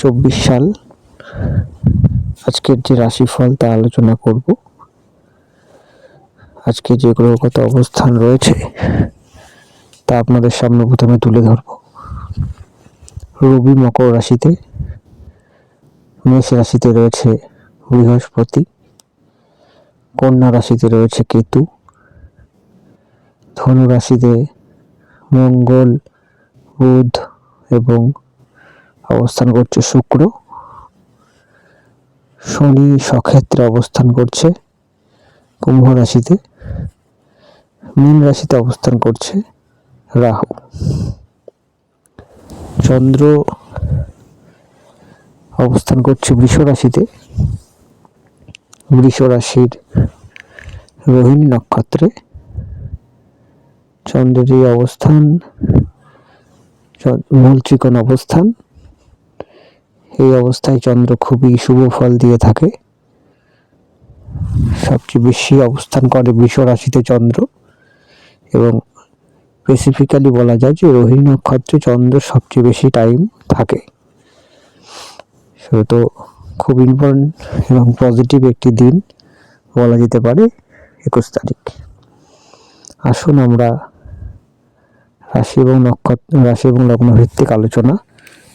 চব্বিশ সাল আজকের যে রাশিফল তা আলোচনা করব। আজকে যে গ্রহগত অবস্থান রয়েছে, তা আপনাদের সামনে প্রথমে তুলে ধরব। রবি মকর রাশিতে, মেষ রাশিতে রয়েছে বৃহস্পতি, কন্যা রাশিতে রয়েছে কেতু, ধনু রাশিতে মঙ্গল, বুধ এবং অবস্থান করছে শুক্র। শনি সক্ষেত্রে অবস্থান করছে কুম্ভ রাশিতে। মীন রাশিতে অবস্থান করছে রাহু। চন্দ্র অবস্থান করছে বৃষ রাশিতে। বৃষ রাশির রোহিণী নক্ষত্রে। চন্দ্রের অবস্থান মূল ত্রিকোণ অবস্থান। এই অবস্থায় চন্দ্র খুবই শুভ ফল দিয়ে থাকে। সবচেয়ে বেশি অবস্থান করে বৃষ রাশিতে চন্দ্র। এবং স্পেসিফিক্যালি বলা যায় যে রোহিণী নক্ষত্রে চন্দ্র সবচেয়ে বেশি টাইম থাকে। তো খুব ইম্পর্টেন্ট এবং পজিটিভ একটি দিন বলা যেতে পারে একুশ তারিখ। আসুন আমরা রাশি এবং নক্ষত্র, রাশি এবং লগ্ন ভিত্তিক আলোচনা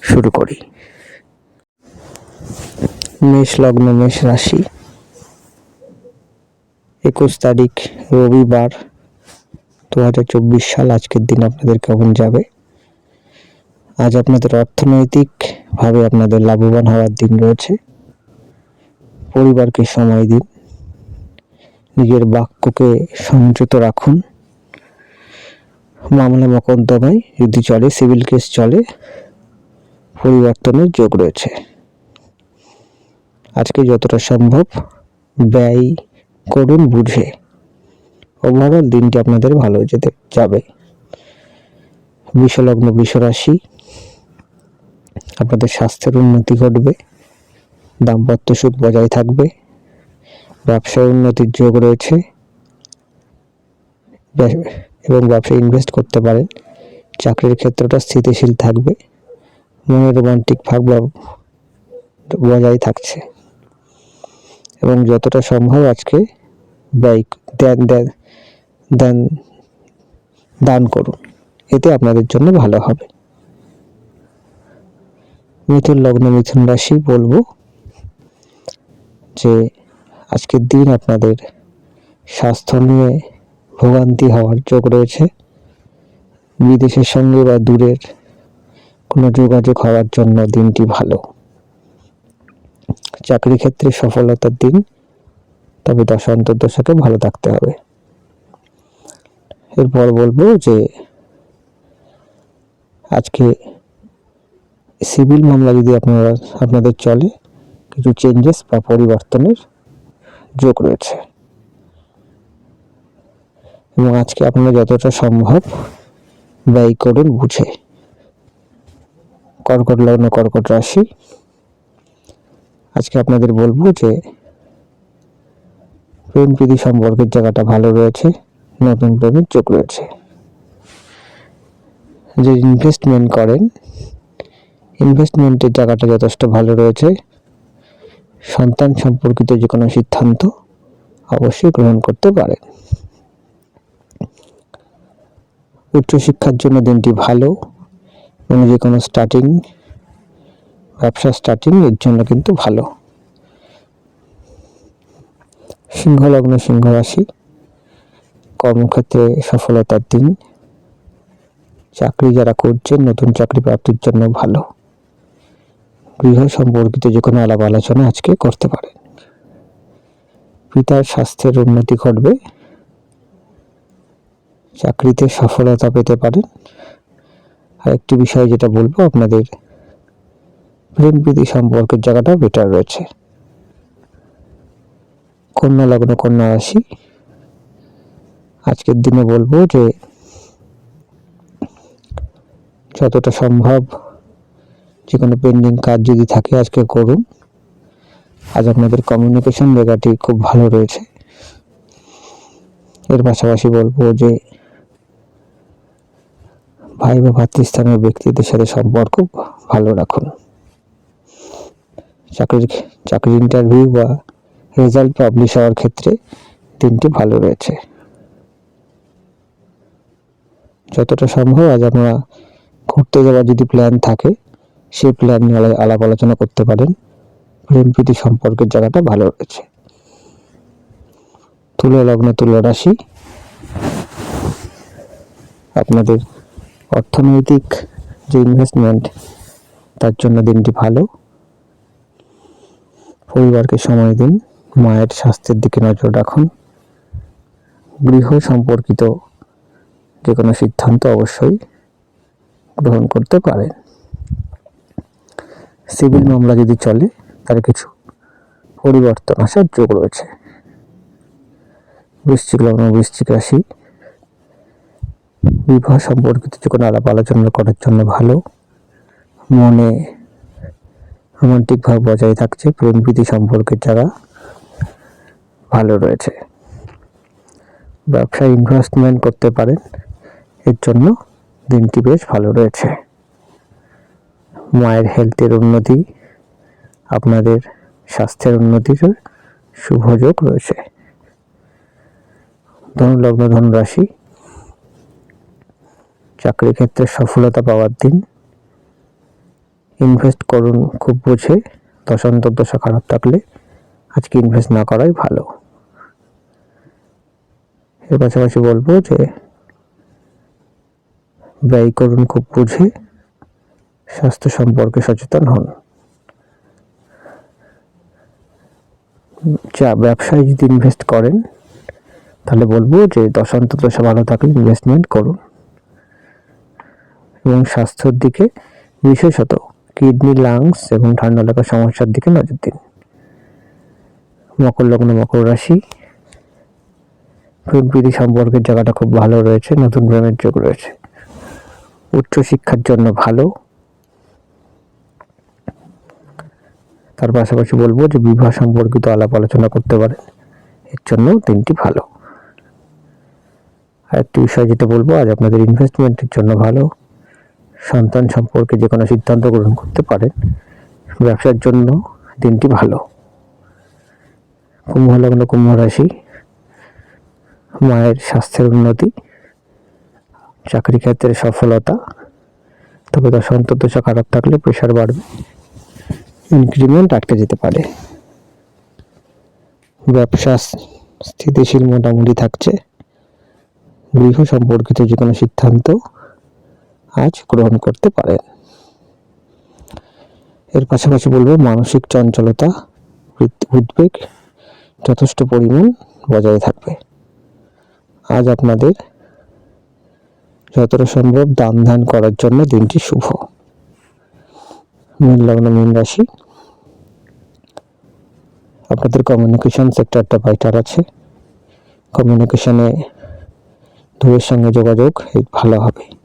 শুরু করি। মেষ লগ্ন মেষ রাশি। একুশ তারিখ, রবিবার দু হাজার চব্বিশ সাল। আজকের দিন আপনাদের কেমন যাবে? আজ আপনাদের অর্থনৈতিকভাবে আপনাদের লাভবান হওয়ার দিন রয়েছে। পরিবারকে সময় দিন। নিজের বাক্যকে সংযত রাখুন। মামলা মোকদ্দমায় যদি চলে, সিভিল কেস চলে, পরিবর্তনের যোগ রয়েছে। আজকে যতটা সম্ভব ব্যয় করুন, বুঝে। ওভারঅল দিনটি আপনাদের ভালো যেতে যাবে। বিষলগ্ন বিশ্বরাশি, আপনাদের স্বাস্থ্যের উন্নতি ঘটবে, দাম্পত্য সুখ বজায় থাকবে, ব্যবসায় উন্নতির যোগ রয়েছে এবং ব্যবসায় ইনভেস্ট করতে পারেন। চাকরির ক্ষেত্রটা স্থিতিশীল থাকবে, মনের রোমান্টিক ভাব বজায় থাকছে। এবং যতটা সম্ভব আজকে ব্যয় দেন দেন দেন, দান করুন। এতে আপনাদের জন্য ভালো হবে। মিথুন লগ্ন, মিথুন রাশি বলব যে, আজকের দিন আপনাদের স্বাস্থ্য নিয়ে ভোগান্তি হওয়ার যোগ রয়েছে। বিদেশের সঙ্গে বা দূরের কোনো যোগাযোগ হওয়ার জন্য দিনটি ভালো। চাকরি ক্ষেত্রে সফলতার দিন, তবে দশা অন্তর্দশাকে ভালো থাকতে হবে। এরপর বলব যে, আজকে সিভিল মামলা যদি আপনারা, আপনাদের চলে, কিছু চেঞ্জেস বা পরিবর্তনের যোগ রয়েছে। এবং আজকে আপনারা যতটা সম্ভব ব্যয় করুন বুঝে। কর্কট লগ্ন, কর্কট রাশি আজকে আপনাদের বলব যে প্রেম প্রীতি সম্পর্কের জায়গাটা ভালো রয়েছে, নতুন প্রেমের চোখ রয়েছে। যে ইনভেস্টমেন্ট করেন ইনভেস্টমেন্টের জায়গাটা যথেষ্ট ভালো রয়েছে। সন্তান সম্পর্কিত যে কোনো সিদ্ধান্ত অবশ্যই গ্রহণ করতে পারেন। উচ্চশিক্ষার জন্য দিনটি ভালো, এবং যে কোনো স্টার্টিং ব্যবসা স্টার্টিং এর জন্য কিন্তু ভালো। সিংহ লগ্ন সিংহ রাশি কর্মক্ষেত্রে সফলতার দিন। চাকরি যারা করছেন, নতুন চাকরি প্রাপ্তির জন্য ভালো। গৃহ সম্পর্কিত যে কোনো আলাপ আলোচনা আজকে করতে পারেন। পিতার স্বাস্থ্যের উন্নতি ঘটবে। চাকরিতে সফলতা পেতে পারেন। আর একটি বিষয় যেটা বলব আপনাদের প্রেম প্রীতি সম্পর্কের জায়গাটা বেটার রয়েছে। কন্যা লগ্ন, কন্যা রাশি। আজকের দিনে বলব যে, যতটা সম্ভব যে কোনো পেন্ডিং কাজ যদি থাকে আজকে করুন। আজ আপনাদের কমিউনিকেশন জায়গাটি খুব ভালো রয়েছে। এর পাশাপাশি বলব যে, ভাই বা ভাতৃস্থানীয় ব্যক্তিদের সাথে সম্পর্ক ভালো রাখুন। চাকরির চাকরির ইন্টারভিউ বা রেজাল্ট পাবলিশ হওয়ার ক্ষেত্রে দিনটি ভালো রয়েছে। যতটা সম্ভব আজ আমরা ঘুরতে যাওয়ার যদি প্ল্যান থাকে, সেই প্ল্যান নিয়ে আলা- আলাপ আলোচনা করতে পারেন। প্রেম প্রীতি সম্পর্কের জায়গাটা ভালো রয়েছে। তুলা লগ্ন তুলা রাশি আপনাদের অর্থনৈতিক যে ইনভেস্টমেন্ট তার জন্য দিনটি ভালো। পরিবারকে সময় দিন, মায়ের স্বাস্থ্যের দিকে নজর রাখুন। গৃহ সম্পর্কিত যে কোনো সিদ্ধান্ত অবশ্যই গ্রহণ করতে পারেন। সিভিল মামলা যদি চলে, তার কিছু পরিবর্তন আসার যোগ রয়েছে। বৃশ্চিক লগ্ন, বৃশ্চিক রাশি, বিবাহ সম্পর্কিত যে কোনো আলাপ আলোচনা করার জন্য ভালো। মনে রোমান্টিক ভাব বজায় থাকছে, প্রেম প্রীতি সম্পর্কের যারা ভালো রয়েছে। ব্যবসায় ইনভেস্টমেন্ট করতে পারেন, এর জন্য দিনটি বেশ ভালো রয়েছে। মায়ের হেলথের উন্নতি, আপনাদের স্বাস্থ্যের উন্নতির শুভযোগ রয়েছে। ধনু, লগ্ন ধনু চাকরি ক্ষেত্রে সফলতা পাওয়ার দিন। ইনভেস্ট করুন খুব বুঝে দশা খারাপ থাকলে আজকে ইনভেস্ট না করাই ভালো। এর পাশাপাশি বলব যে, ব্যয় করুন খুব বুঝে, স্বাস্থ্য সম্পর্কে সচেতন হন। যা ব্যবসায় যদি ইনভেস্ট করেন, তাহলে বলব যে দশা ভালো থাকলে ইনভেস্টমেন্ট করুন। এবং স্বাস্থ্যের দিকে বিশেষত কিডনি, লাংস এবং ঠান্ডা লাগার সমস্যার দিকে নজর দিন। মকর লগ্ন, মকর রাশি। প্রেম প্রীতি সম্পর্কের জায়গাটা খুব ভালো রয়েছে, নতুন প্রেমের যোগ রয়েছে। উচ্চশিক্ষার জন্য ভালো। তার পাশাপাশি বলব যে বিবাহ সম্পর্কিত আলাপ আলোচনা করতে পারেন। এর জন্য দিনটি ভালো। আর একটি বিষয় যেটা বলব, আজ আপনাদের ইনভেস্টমেন্টের জন্য ভালো। সন্তান সম্পর্কে যে কোনো সিদ্ধান্ত গ্রহণ করতে পারেন ব্যবসার জন্য দিনটি ভালো। কুম্ভ লগ্ন, কুম্ভ রাশি, মায়ের স্বাস্থ্যের উন্নতি, চাকরি ক্ষেত্রে সফলতা, তবে তার সন্তোষা খারাপ থাকলে প্রেশার বাড়বে, ইনক্রিমেন্ট আটকে যেতে পারে। ব্যবসা স্থিতিশীল মোটামুটি থাকছে। গৃহ সম্পর্কিত যে কোনো সিদ্ধান্ত আজ গ্রহণ করতে পারেন এর পাশাপাশি বলব, মানসিক চঞ্চলতা, উদ- উদ্বেগ যথেষ্ট পরিমাণ বজায় থাকবে। আজ আপনাদের যতটা সম্ভব দান ধ্যান করার জন্য দিনটি শুভ। মীন লগ্ন, মীন রাশি। আপনাদের কমিউনিকেশন সেক্টরটা বাইটার আছে। কমিউনিকেশনে দূরের সঙ্গে যোগাযোগ ভালো হবে।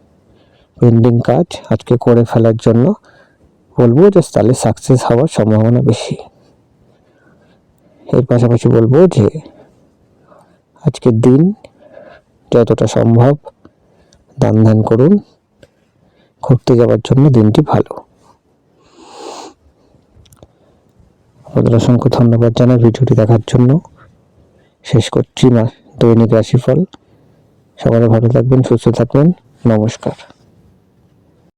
পেন্ডিং কাজ আজকে করে ফেলার জন্য বলব যে তাহলে সাকসেস হওয়ার সম্ভাবনা বেশি। এর পাশাপাশি বলব যে আজকের দিন যতটা সম্ভব দান ধ্যান করুন, ঘুরতে যাওয়ার জন্য দিনটি ভালো। আপনাদের অসংখ্য ধন্যবাদ জানাই ভিডিওটি দেখার জন্য। শেষ করছি মা দৈনিক রাশিফল। সবাই ভালো থাকবেন, সুস্থ থাকবেন। নমস্কার।